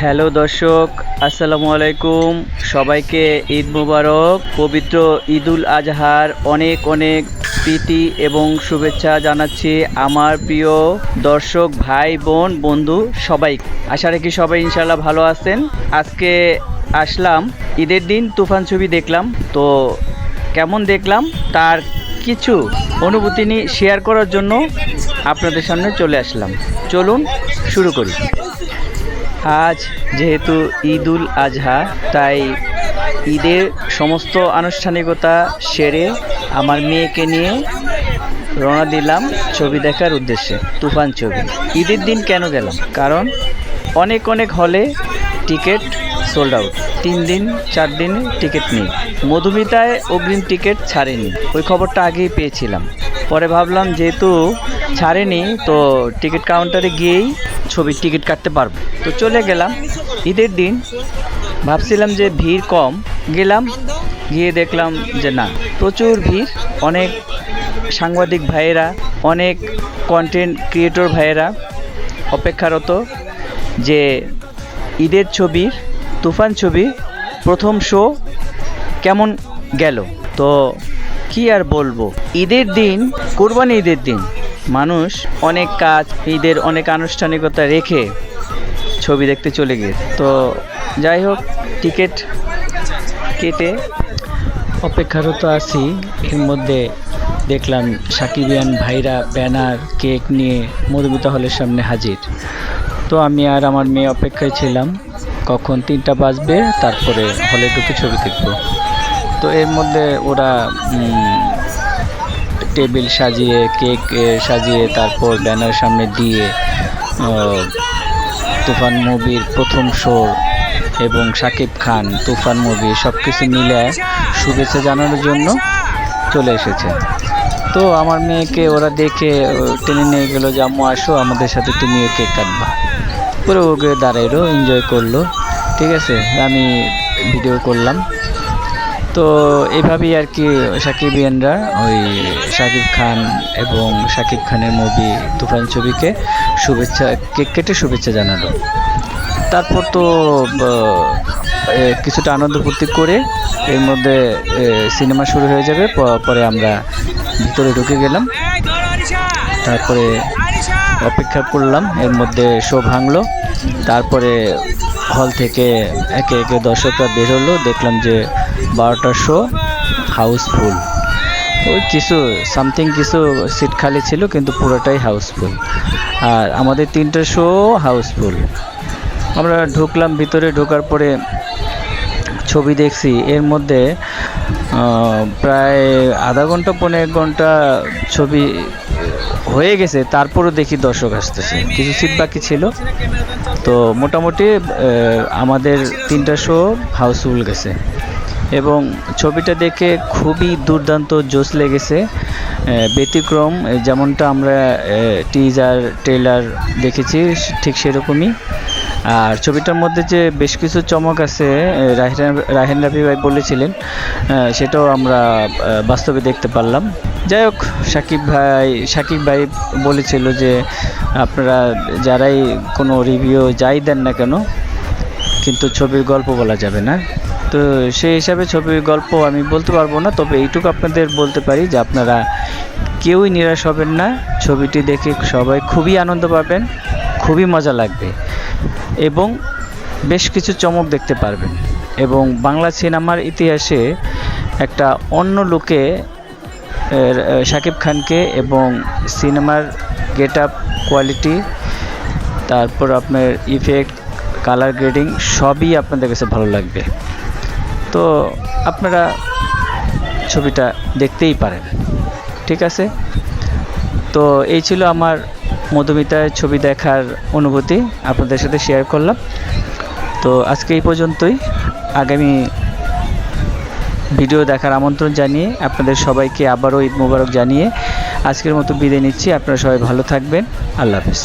Hello দর্শক, আসসালামু আলাইকুম। সবাইকে ঈদ মুবারক, পবিত্র ঈদুল আজহার অনেক অনেক প্রীতি এবং শুভেচ্ছা জানাচ্ছি আমার প্রিয় দর্শক ভাই, বোন, বন্ধু সবাই। আশা রাখি সবাই ইনশাল্লাহ ভালো আছেন। আজকে আসলাম, ঈদের দিন তুফান ছবি দেখলাম। তো কেমন দেখলাম? তার কিছু অনুভূতি নিয়ে শেয়ার করার জন্য আপনাদের সামনে চলে আসলাম। চলুন শুরু করি। আজ যেহেতু ঈদুল আজহা, তাই ঈদের সমস্ত আনুষ্ঠানিকতা সেরে আমার মেয়েকে নিয়ে রওনা দিলাম ছবি দেখার উদ্দেশ্যে, তুফান ছবি। ঈদের দিন কেন গেলাম? কারণ অনেক অনেক হলে টিকিট সোল্ড আউট তিন দিন, চার দিন টিকিট নেই। মধুমিতায় অগ্রিম টিকিট ছাড়েনি। ওই খবরটা আগেই পেয়েছিলাম। পরে ভাবলাম যেহেতু ছাড়েনি, তো টিকিট কাউন্টারে গিয়েই ছবির টিকিট কাটতে পারব। তো চলে গেলাম। ঈদের দিন ভাবছিলাম যে ভিড় কম। গেলাম, গিয়ে দেখলাম যে না, প্রচুর ভিড়। অনেক সাংবাদিক ভাইয়েরা, অনেক কন্টেন্ট ক্রিয়েটর ভাইয়েরা অপেক্ষারত যে ঈদের ছবির, তুফান ছবি প্রথম শো কেমন গেল। তো কি আর বলব? ঈদের দিন, কোরবানি ঈদের দিন, মানুষ অনেক কাজ, ঈদের অনেক আনুষ্ঠানিকতা রেখে ছবি দেখতে চলে গিয়েছে। তো যাই হোক, টিকিট কেটে অপেক্ষারত আছি। এর মধ্যে দেখলাম সাকিবিয়ান ভাইরা ব্যানার, কেক নিয়ে মধুমিতা হলের সামনে হাজির। তো আমি আর আমার মেয়ে অপেক্ষায় ছিলাম। কখন তিনটা বাজবে, তারপরে হলে ঢুকে ছবি দেখব। তো এর মধ্যে ওরা টেবিল সাজিয়ে, কেক সাজিয়ে, তারপর ব্যানার সামনে দিয়ে তুফান মুভির প্রথম শো এবং শাকিব খান, তুফান মুভি সব কিছু মিলে শুভেচ্ছা জানানোর জন্য চলে এসেছে। তো আমার মেয়েকে ওরা দেখে টেনে নিয়ে গেলো যে, আম্মু, আসো, আমাদের সাথে তুমিও কেক কাটবা। পুরো ওকে দাঁড়াইলো এনজয় করল। ঠিক আছে, আমি ভিডিও করলাম। তো এভাবেই আর কি সাকিবিয়ানরা ওই শাকিব খান এবং শাকিব খানের মুভি তুফান ছবিকে শুভেচ্ছা কেক কেটে শুভেচ্ছা জানালো। তারপর তো কিছুটা আনন্দ ফুর্তি করে এর মধ্যে সিনেমা শুরু হয়ে যাবে পরে আমরা ভিতরে ঢুকে গেলাম। তারপরে অপেক্ষা করলাম, এর মধ্যে শো ভাঙলো। তারপরে হল থেকে একে একে দর্শকরা বের হলো, দেখলাম যে বারোটার শো হাউসফুল ওই কিছু সামথিং কিছু সিট খালি ছিল, কিন্তু পুরোটাই হাউসফুল আর আমাদের তিনটে শো হাউসফুল আমরা ঢুকলাম, ভিতরে ঢোকার পরে ছবি দেখছি, এর মধ্যে প্রায় আধা ঘণ্টা, পনেরো ঘণ্টা ছবি হয়ে গেছে, তারপরও দেখি দর্শক আসতেছে। কিছু সিট বাকি ছিল। তো মোটামুটি আমাদের তিনটা শো হাউসফুল গেছে। এবং ছবিটা দেখে খুবই দুর্দান্ত জোশ লেগেছে। ব্যতিক্রম, যেমনটা আমরা টিজার ট্রেলার দেখেছি, ঠিক সেরকমই। আর ছবিটার মধ্যে যে বেশ কিছু চমক আছে রাহিন, রাহেন রাফি ভাই বলেছিলেন সেটাও আমরা বাস্তবে দেখতে পারলাম। যাই হোক, সাকিব ভাই সাকিব ভাই বলেছিল যে আপনারা যারাই কোনো রিভিউ যাই দেন না কেন, কিন্তু ছবির গল্প বলা যাবে না। তো সেই হিসাবে ছবির গল্প আমি বলতে পারব না, তবে এইটুকু আপনাদের বলতে পারি যে আপনারা কেউই নিরাশ হবেন না, ছবিটি দেখে সবাই খুবই আনন্দ পাবেন, খুবই মজা লাগবে এবং বেশ কিছু চমক দেখতে পারবেন। এবং বাংলা সিনেমার ইতিহাসে একটা অন্য লুকে শাকিব খানকে এবং সিনেমার গেট আপ কোয়ালিটি, তারপর আপনার ইফেক্ট, কালার গ্রেডিং সবই আপনাদের কাছে ভালো লাগবে। তো আপনারা ছবিটা দেখতেই পারেন, ঠিক আছে? তো এই ছিল আমার মধুমিতার ছবি দেখার অনুভূতি, আপনাদের সাথে শেয়ার করলাম। তো আজকে এই পর্যন্তই। আগামী ভিডিও দেখার আমন্ত্রণ জানিয়ে আপনাদের সবাইকে আবারও ঈদ মোবারক জানিয়ে আজকের মতো বিদায় নিচ্ছি। আপনারা সবাই ভালো থাকবেন। আল্লাহ হাফিজ।